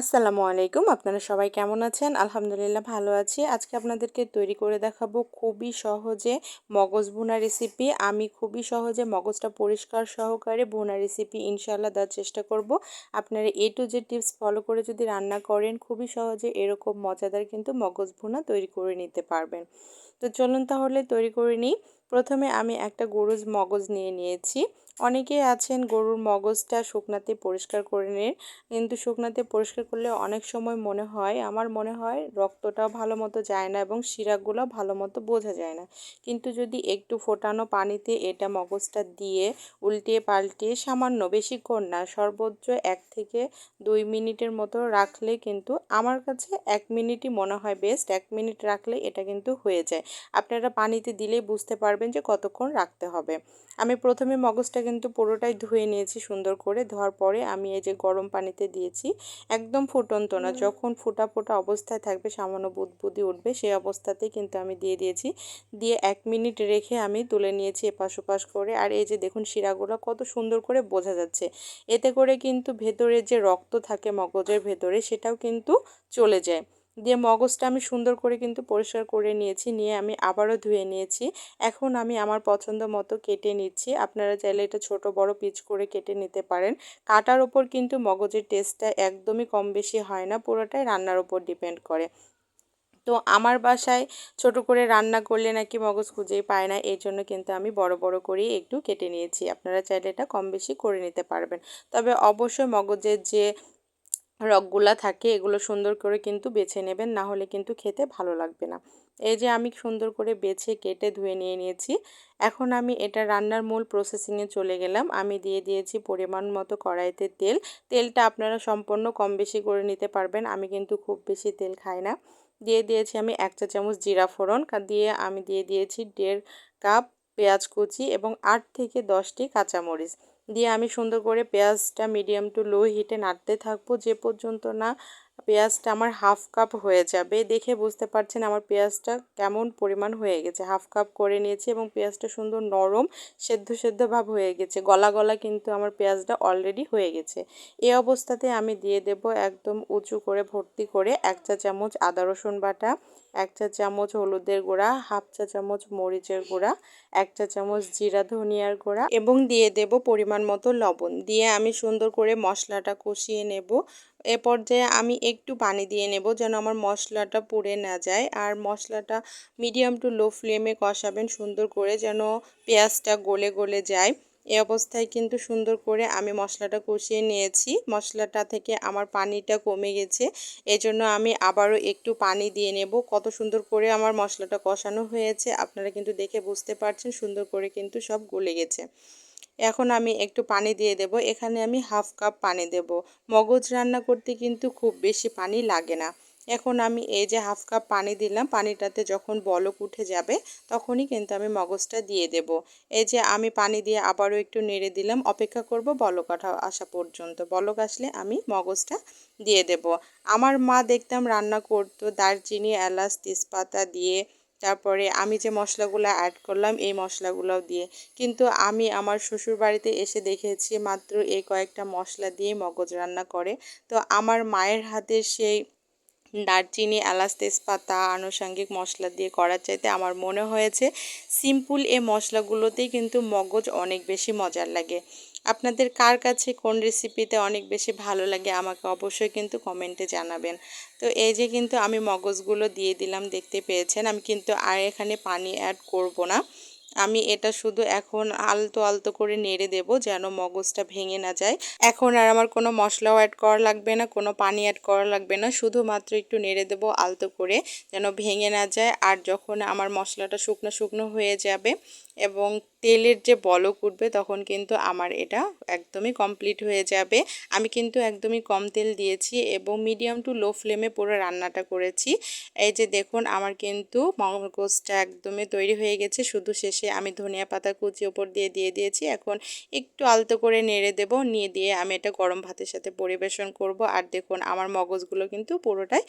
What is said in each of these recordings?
আসসালামু আলাইকুম। আপনারা সবাই কেমন আছেন? আলহামদুলিল্লাহ ভালো আছি। আজকে আপনাদেরকে তৈরি করে দেখাবো খুবই সহজে মগজ বোনা রেসিপি আমি খুবই সহজে মগজটা পরিষ্কার সহকারে বোনা রেসিপি ইনশাল্লাহ দেওয়ার চেষ্টা করব। আপনারা এ টু যে টিপস ফলো করে যদি রান্না করেন, খুবই সহজে এরকম মজাদার কিন্তু মগজ বোনা তৈরি করে নিতে পারবেন। তো চলুন তাহলে তৈরি করে নিই। প্রথমে আমি একটা গরুজ মগজ নিয়ে নিয়েছি। অনেকেই আছেন গরুর মগজটা শুকনাতে পরিষ্কার করে নেন। কিন্তু শুকনাতে পরিষ্কার করলে অনেক সময় মনে হয়, আমার মনে হয় রক্তটাও ভালো মতো যায় না এবং শিরাগুলো ভালো মতো বোঝা যায় না। কিন্তু যদি একটু ফোটানো পানিতে এটা মগজটা দিয়ে উল্টিয়ে পাল্টিয়ে সামান্য বেশিক্ষণ না, সর্বোচ্চ এক থেকে দুই মিনিটের মতো রাখলে কিন্তু আমার কাছে এক মিনিটই মনে হয় বেস্ট এক মিনিট রাখলে এটা কিন্তু হয়ে যায়। আপনারা পানিতে দিলেই বুঝতে পারবেন যে কতক্ষণ রাখতে হবে। আমি প্রথমে মগজটা কিন্তু পুরোটাই ধুয়ে নিয়েছি সুন্দর করে। ধোয়ার পরে আমি এই যে গরম পানিতে দিয়েছি একদম ফুটন্ত না। যখন ফোটা ফোটা অবস্থায় থাকবে সামান্য বুদবুদি উঠবে সেই অবস্থাতেই কিন্তু আমি দিয়ে দিয়েছি। দিয়ে এক মিনিট রেখে আমি তুলে নিয়েছি এপাশ ওপাশ করে। আর এই যে দেখুন শিরাগুলো কত সুন্দর করে বোঝা যাচ্ছে। এতে করে কিন্তু ভেতরে যে রক্ত থাকে মগজের ভেতরে সেটাও কিন্তু চলে যায়। দিয়ে মগজটা আমি সুন্দর করে কিন্তু পরিষ্কার করে নিয়েছি, নিয়ে আমি আবারও ধুয়ে নিয়েছি। এখন আমি আমার পছন্দ মতো কেটে নিচ্ছি। আপনারা চাইলে এটা ছোট, বড় পিচ করে কেটে নিতে পারেন। কাটার ওপর কিন্তু মগজের টেস্টটা একদমই কম বেশি হয় না, পুরোটাই রান্নার ওপর ডিপেন্ড করে। তো আমার বাসায় ছোট করে রান্না করলে নাকি মগজ খুঁজেই পায় না এই জন্য কিন্তু আমি বড় বড় করেই একটু কেটে নিয়েছি। আপনারা চাইলে এটা কম বেশি করে নিতে পারবেন। তবে অবশ্যই মগজের যে রগগুলা থাকে, এগুলো সুন্দর করে কিন্তু বেছে নেবেন, না হলে কিন্তু খেতে ভালো লাগবে না। এই যে আমি সুন্দর করে বেছে, কেটে, ধুয়ে নিয়ে নিয়েছি। এখন আমি এটা রান্নার মূল প্রসেসিংয়ে চলে গেলাম। আমি দিয়ে দিয়েছি পরিমাণ মতো কড়াইতে তেল। তেলটা আপনারা সম্পূর্ণ কম বেশি করে নিতে পারবেন, আমি কিন্তু খুব বেশি তেল খাই না। দিয়ে দিয়েছি আমি এক চা চামচ জিরা ফোড়ন দিয়ে আমি দিয়ে দিয়েছি দেড় কাপ পেঁয়াজ কুচি এবং আট থেকে দশটি কাঁচামরিচ। দিয়ে আমি সুন্দর করে পেঁয়াজটা মিডিয়াম টু লো হিটে নাড়তে থাকব। যে পর্যন্ত না পেঁয়াজটা আমার হাফ কাপ হয়ে যাবে, দেখে বুঝতে পারছেন আমার পেঁয়াজটা কেমন পরিমাণ হয়ে গেছে। হাফ কাপ করে নিয়েছি এবং পেঁয়াজটা সুন্দর নরম, সেদ্ধ সেদ্ধ ভাব হয়ে গেছে। গলা গলা কিন্তু আমার পেঁয়াজটা অলরেডি হয়ে গেছে। এই অবস্থাতে আমি দিয়ে দেব একদম উঁচু করে ভর্তি করে এক চা চামচ আদা রসুন বাটা এক চা চামচ হলুদের গুঁড়া, হাফ চা চামচ মরিচের গুঁড়া এক চা চামচ জিরা ধনিয়ার গুঁড়া এবং দিয়ে দেব পরিমাণ মতো লবণ। দিয়ে আমি সুন্দর করে মশলাটা কষিয়ে নেব। এ পর্যায়ে আমি একটু পানি দিয়ে নেব যেন আমার মশলাটা পুড়ে না যায়। আর মশলাটা মিডিয়াম টু লো ফ্লেমে কষাবেন সুন্দর করে যেন পেঁয়াজটা গলে গলে যায়। এই অবস্থায় কিন্তু সুন্দর করে আমি মশলাটা কষিয়ে নিয়েছি। মশলাটা থেকে আমার পানিটা কমে গেছে। এজন্য আমি আবারও একটু পানি দিয়ে নেব। কত সুন্দর করে আমার মশলাটা কষানো হয়েছে। আপনারা কিন্তু দেখে বুঝতে পারছেন সুন্দর করে কিন্তু সব গলে গেছে। এখন আমি একটু পানি দিয়ে দেব। এখানে আমি হাফ কাপ পানি দেব। মগজ রান্না করতে কিন্তু খুব বেশি পানি লাগে না। এখন আমি এই যে হাফ কাপ পানি দিলাম, পানিটাতে যখন বলক উঠে যাবে তখনই কিন্তু আমি মগজটা দিয়ে দেব। এই যে আমি পানি দিয়ে আবারও একটু নেড়ে দিলাম, অপেক্ষা করব বলক আসা পর্যন্ত। বলক আসলে আমি মগজটা দিয়ে দেব। আমার মা দেখতাম রান্না করতো দারচিনি, এলাচ, তেজপাতা দিয়ে, তারপরে আমি যে মশলাগুলো অ্যাড করলাম এই মশলাগুলোও দিয়ে। কিন্তু আমি আমার শ্বশুর বাড়িতে এসে দেখেছি মাত্র এই কয়েকটা মশলা দিয়ে মগজ রান্না করে। তো আমার মায়ের হাতের সেই দারচিনি, এলাচ, তেজপাতা, আনুষঙ্গিক মশলা দিয়ে করার চাইতে আমার মনে হয়েছে সিম্পল এই মশলাগুলোতেই কিন্তু মগজ অনেক বেশি মজার লাগে। আপনাদের কার কাছে কোন রেসিপিতে অনেক বেশি ভালো লাগে আমাকে অবশ্যই কিন্তু কমেন্টে জানাবেন। তো এই যে কিন্তু আমি মগজগুলো দিয়ে দিলাম, দেখতে পেয়েছেন। আমি কিন্তু আর এখানে পানি অ্যাড করব না। আমি এটা শুধু এখন আলতো আলতো করে নেড়ে দেব যেন মগজটা ভেঙে না যায়। এখন আর আমার কোনো মশলাও অ্যাড করা লাগবে না, কোনো পানি অ্যাড করা লাগবে না। শুধুমাত্র একটু নেড়ে দেব আলতো করে যেন ভেঙে না যায় আর যখন আমার মশলাটা শুকনো শুকনো হয়ে যাবে এবং তেলের যে বলক উঠবে তখন কিন্তু আমার এটা একদমই কমপ্লিট হয়ে যাবে। আমি কিন্তু একদমই কম তেল দিয়েছি এবং মিডিয়াম টু লো ফ্লেমে পুরো রান্নাটা করেছি। এই যে দেখুন, আমার কিন্তু মগজটা একদমই তৈরি হয়ে গেছে। শুধু শেষে শেষে আমি ধনিয়া পাতা কুচি ওপর দিয়ে দিয়ে দিয়েছি। এখন একটু আলতো করে নেড়ে দেব, নিয়ে দিয়ে আমি এটা গরম ভাতের সাথে পরিবেশন করব। আর দেখুন, আমার মগজগুলো কিন্তু পুরোটাই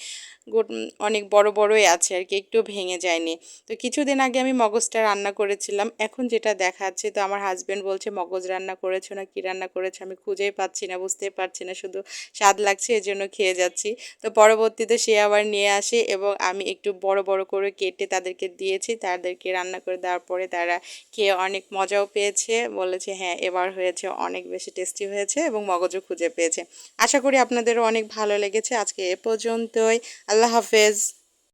অনেক বড় বড়ই আছে আর কি, একটু ভেঙে যায়নি। তো কিছুদিন আগে আমি মগজটা রান্না করেছিলাম, এখন যেটা দেখাচ্ছে, তো আমার হাজব্যান্ড বলছে, মগজ রান্না করেছ না? কি রান্না করেছ? আমি খুঁজেই পাচ্ছি না বুঝতেই পারছি না, শুধু স্বাদ লাগছে এই জন্য খেয়ে যাচ্ছি। তো পরবর্তীতে সে আবার নিয়ে আসে এবং আমি একটু বড় বড় করে কেটে তাদেরকে দিয়েছি, তাদেরকে রান্না করে দেওয়ার পরে তারা খেয়ে অনেক মজাও পেয়েছে, বলেছে হ্যাঁ এবার হয়েছে, অনেক বেশি টেস্টি হয়েছে এবং মগজও খুঁজে পেয়েছে। আশা করি আপনাদেরও অনেক ভালো লেগেছে আজকে এ পর্যন্তই। আল্লাহ হাফেজ।